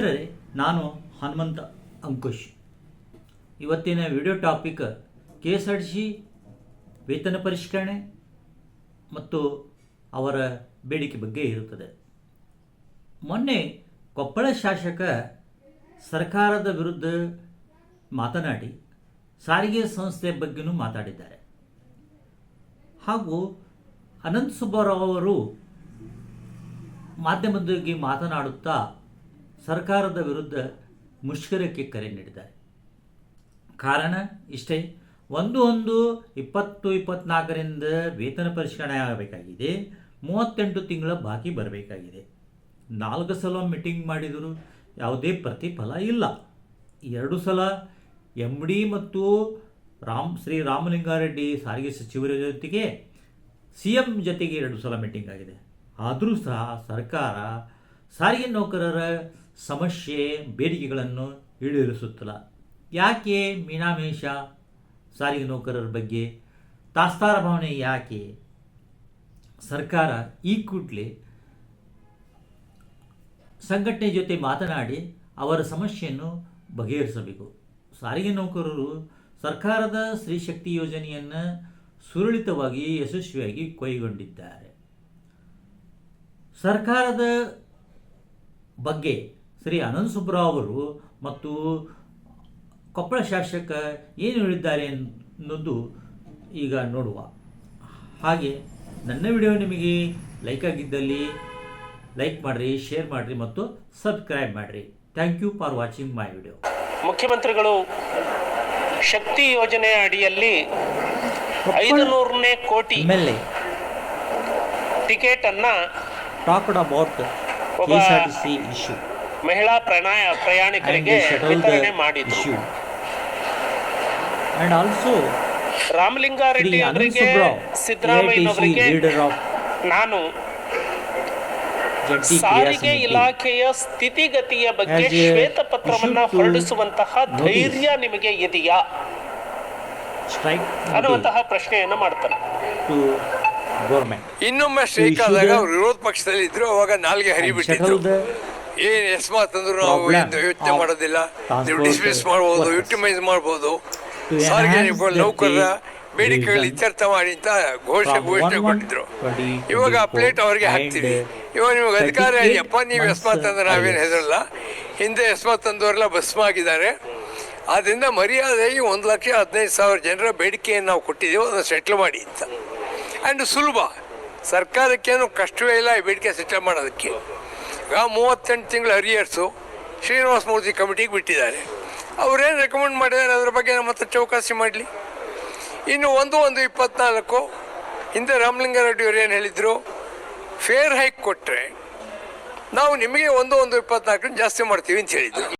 ನಾನು ಹನುಮಂತ ಅಂಕುಶ್. ಇವತ್ತಿನ video topic K S R T C ವೇತನ ಪರಿಷ್ಕರಣೆ ಮತ್ತು ಅವರ ಬೇಡಿಕೆ ಬಗ್ಗೆ ಇರುತ್ತದೆ. ಮೊನ್ನೆ ಕೊಪ್ಪಳ ಶಾಸಕ ಸರ್ಕಾರದ ವಿರುದ್ಧ ಮಾತನಾಡಿ ಸಾರಿಗೆ ಸಂಸ್ಥೆ ಬಗ್ಗೆನೂ ಮಾತಾಡಿದ್ದಾರೆ. ಹಾಗೂ ಅನಂತ ಸುಬ್ಬಾರಾವ್ ಅವರು ಮಾಧ್ಯಮದೊಂದಿಗೆ ಮಾತನಾಡುತ್ತಾ ಸರ್ಕಾರದ ವಿರುದ್ಧ ಮುಷ್ಕರಕ್ಕೆ ಕರೆ ನೀಡಿದ್ದಾರೆ. ಕಾರಣ ಇಷ್ಟೇ, ಒಂದು ಒಂದು ಇಪ್ಪತ್ತು ಇಪ್ಪತ್ನಾಲ್ಕರಿಂದ ವೇತನ ಪರಿಷ್ಕರಣೆ ಆಗಬೇಕಾಗಿದೆ, ಮೂವತ್ತೆಂಟು ತಿಂಗಳ ಬಾಕಿ ಬರಬೇಕಾಗಿದೆ. ನಾಲ್ಕು ಸಲ ಮೀಟಿಂಗ್ ಮಾಡಿದರೂ ಯಾವುದೇ ಪ್ರತಿಫಲ ಇಲ್ಲ. ಎರಡು ಸಲ ಎಂ ಡಿ ಮತ್ತು ರಾಮ್, ಶ್ರೀ ರಾಮಲಿಂಗಾರೆಡ್ಡಿ ಸಾರಿಗೆ ಸಚಿವರ ಜೊತೆಗೆ ಸಿ ಎಂ ಜೊತೆಗೆ ಎರಡು ಸಲ ಮೀಟಿಂಗ್ ಆಗಿದೆ. ಆದರೂ ಸಹ ಸರ್ಕಾರ ಸಾರಿಗೆ ನೌಕರರ ಸಮಸ್ಯೆ ಬೇಡಿಕೆಗಳನ್ನು ಈಡೇರಿಸುತ್ತಿಲ್ಲ ಯಾಕೆ ಮೀನಾಮೇಷ ಸಾರಿಗೆ ನೌಕರರ ಬಗ್ಗೆ ತಾಸ್ತಾರ ಭಾವನೆ ಯಾಕೆ? ಸರ್ಕಾರ ಈ ಕೂಡಲೇ ಸಂಘಟನೆ ಜೊತೆ ಮಾತನಾಡಿ ಅವರ ಸಮಸ್ಯೆಯನ್ನು ಬಗೆಹರಿಸಬೇಕು. ಸಾರಿಗೆ ನೌಕರರು ಸರ್ಕಾರದ ಸ್ತ್ರೀಶಕ್ತಿ ಯೋಜನೆಯನ್ನು ಸುರಳಿತವಾಗಿ ಯಶಸ್ವಿಯಾಗಿ ಕೈಗೊಂಡಿದ್ದಾರೆ ಸರ್ಕಾರದ ಬಗ್ಗೆ ಶ್ರೀ ಅನಂತ ಸುಬ್ರಾವ್ ಅವರು ಮತ್ತು ಕೊಪ್ಪಳ ಶಾಸಕ ಏನು ಹೇಳಿದ್ದಾರೆ ಅನ್ನೋದು ಈಗ ನೋಡುವ. ಹಾಗೆ ನನ್ನ ವಿಡಿಯೋ ನಿಮಗೆ ಲೈಕ್ ಆಗಿದ್ದಲ್ಲಿ ಲೈಕ್ ಮಾಡಿರಿ ಶೇರ್ ಮಾಡಿರಿ ಮತ್ತು ಸಬ್ಸ್ಕ್ರೈಬ್ ಮಾಡಿರಿ. Thank you for watching my video. ಮುಖ್ಯಮಂತ್ರಿಗಳು ಶಕ್ತಿ ಯೋಜನೆ ಅಡಿಯಲ್ಲಿ ಐದು ನೂರನೇ ಕೋಟಿ ಟಿಕೆಟ್ ಅನ್ನ ಟಾಕ್ಡ್ ಅಬೌಟ್ ಕೆ ಒಬ್ಬ- ಆರ್ ಟಿ ಸಿ ಇಶ್ಯೂ ಮಹಿಳಾ ಪ್ರಣಾಯ ಪ್ರಯಾಣಿಕರಿಗೆ ವಿತರಣೆ ಮಾಡಿದ್ರು. ಅಂಡ್ ಆಲ್ಸೋ ರಾಮಲಿಂಗಾರೆಡ್ಡಿ ಅವರಿಗೆ ಸಿದ್ದರಾಮಯ್ಯನವರಿಗೆ ನಾನು ಸಾರಿಗೆ ಇಲಾಖೆಯ ಸ್ಥಿತಿಗತಿಯ ಬಗ್ಗೆ ಶ್ವೇತ ಪತ್ರವನ್ನ ಹೊರಡಿಸುವಂತಹ. ಧೈರ್ಯ ನಿಮಗೆ ಇದೆಯಾ? ಅನ್ನುವಂತಹ ಪ್ರಶ್ನೆಯನ್ನ ಮಾಡ್ತಾರೆ. ಇನ್ನೊಮ್ಮೆ ಸ್ಟ್ರೈಕ್ ಆದಾಗ ವಿರೋಧ ಪಕ್ಷದಲ್ಲಿ ಇದ್ರು ಅವಾಗ ನಾಲ್ಗೆ ಹರಿಬಿಟ್ಟಿದ್ರು. ಏನ್ ಎಸ್ಮಾತ್ ಅಂದ್ರು ನಾವು problem. ಏನು ಯೋಚನೆ of ಮಾಡೋದಿಲ್ಲ. ನೀವು transport ಡಿಸ್ಮಿಸ್ ಮಾಡ್ಬೋದು workers. ಯುಟಿಮೈಸ್ ಮಾಡ್ಬೋದು. To ಸಾರ್ವಜನಿಕರು enhance ನೌಕರರ ಬೇಡಿಕೆಗಳು ಇತ್ಯರ್ಥ ಮಾಡಿ ಅಂತ ಘೋಷಣೆ from ಘೋಷಣೆ 1 ಕೊಟ್ಟಿದ್ರು. 20 ಇವಾಗ ಆ 24 ಪ್ಲೇಟ್ ಅವ್ರಿಗೆ and ಹಾಕ್ತೀವಿ. ಇವಾಗ ನಿಮಗೆ ಅಧಿಕಾರ 38 ಅಯ್ಯಪ್ಪ ನೀವು months ಎಸ್ಮಾತ್ ಅಂದ್ರೆ ನಾವೇನು. ಹೆದರಲ್ಲ. ಹಿಂದೆ ಎಸ್ಮಾತ್ ಅಂದವರೆಲ್ಲ ಭಸ್ಮ ಆಗಿದ್ದಾರೆ ಆದ್ರಿಂದ ಮರ್ಯಾದೆಯಾಗಿ ಒಂದು ಲಕ್ಷ ಹದಿನೈದು ಸಾವಿರ ಜನರ ಬೇಡಿಕೆಯನ್ನು ನಾವು ಕೊಟ್ಟಿದ್ದೀವಿ. ಅದನ್ನು ಸೆಟ್ಲ್ ಮಾಡಿ ಅಂತ. ಆ್ಯಂಡ್ ಸುಲಭ. ಸರ್ಕಾರಕ್ಕೇನು ಕಷ್ಟವೇ ಇಲ್ಲ ಈ ಬೇಡಿಕೆ ಸೆಟ್ಲ್ ಮಾಡೋದಕ್ಕೆ. ಮೂವತ್ತೆಂಟು ತಿಂಗಳು ಹರಿಯರ್ಸು ಶ್ರೀನಿವಾಸ ಮೂರ್ತಿ ಕಮಿಟಿಗೆ ಬಿಟ್ಟಿದ್ದಾರೆ. ಅವರೇನು ರೆಕಮೆಂಡ್ ಮಾಡಿದ್ದಾರೆ ಅದ್ರ ಬಗ್ಗೆ ನಮ್ಮ ಹತ್ರ ಚೌಕಾಸಿ ಮಾಡಲಿ. ಇನ್ನು ಒಂದು ಒಂದು ಇಪ್ಪತ್ನಾಲ್ಕು, ಹಿಂದೆ ರಾಮಲಿಂಗಾರೆಡ್ಡಿ ಅವರು ಏನು ಹೇಳಿದರು ಫೇರ್ ಹೈಕ್ ಕೊಟ್ಟರೆ ನಾವು ನಿಮಗೆ ಒಂದು ಒಂದು ಇಪ್ಪತ್ನಾಲ್ಕನ್ನು ಜಾಸ್ತಿ ಮಾಡ್ತೀವಿ ಅಂತ ಹೇಳಿದ್ರು.